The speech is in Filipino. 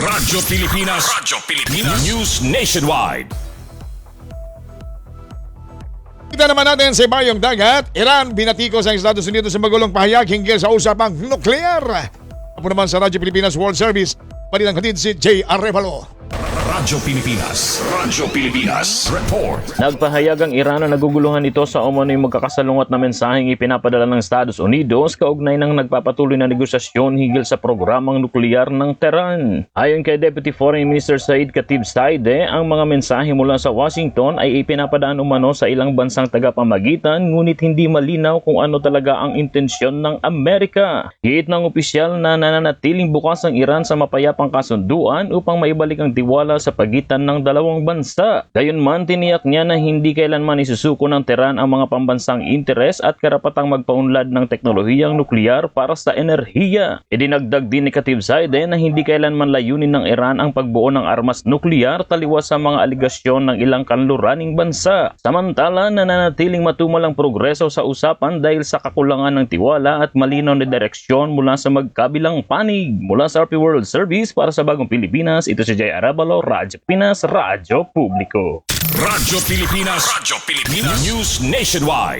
Radyo Pilipinas. Radyo Pilipinas. News Nationwide. Kita naman natin sa bayong dagat, Iran binatikos ang Estados Unidos sa magulong pahayag hinggil sa usapang nuklear. Ako naman sa Radyo Pilipinas World Service, panilang hatid si J. Arevalo. Radyo Pilipinas. Radyo Pilipinas. Report. Nagpahayag ang Iran na naguguluhan ito sa umano'y magkakasalungat na mensaheng ipinapadala ng Estados Unidos kaugnay ng nagpapatuloy na negosasyon higil sa programang nuklear ng Tehran. Ayon kay Deputy Foreign Minister Said Khatib Saide, ang mga mensahe mula sa Washington ay ipinapadaan umano sa ilang bansang tagapamagitan ngunit hindi malinaw kung ano talaga ang intensyon ng Amerika. Hit ng opisyal na nananatiling bukas ang Iran sa mapayapang kasunduan upang maibalik ang tiwala sa pagitan ng dalawang bansa. Gayunman, tiniyak niya na hindi kailanman isusuko ng Tehran ang mga pambansang interes at karapatang magpaunlad ng teknolohiyang nuklear para sa enerhiya. Idinagdag din ni Katib Zaide na hindi kailanman layunin ng Iran ang pagbuo ng armas nuklear taliwas sa mga aligasyon ng ilang kanluraning bansa. Samantala, nananatiling matumal ang progreso sa usapan dahil sa kakulangan ng tiwala at malinaw na direksyon mula sa magkabilang panig. Mula sa RP World Service para sa Bagong Pilipinas, ito si Jay Arabalo, Radyo Pinas, Radyo Publiko. Radyo Pilipinas. Radyo Pilipinas. News Nationwide.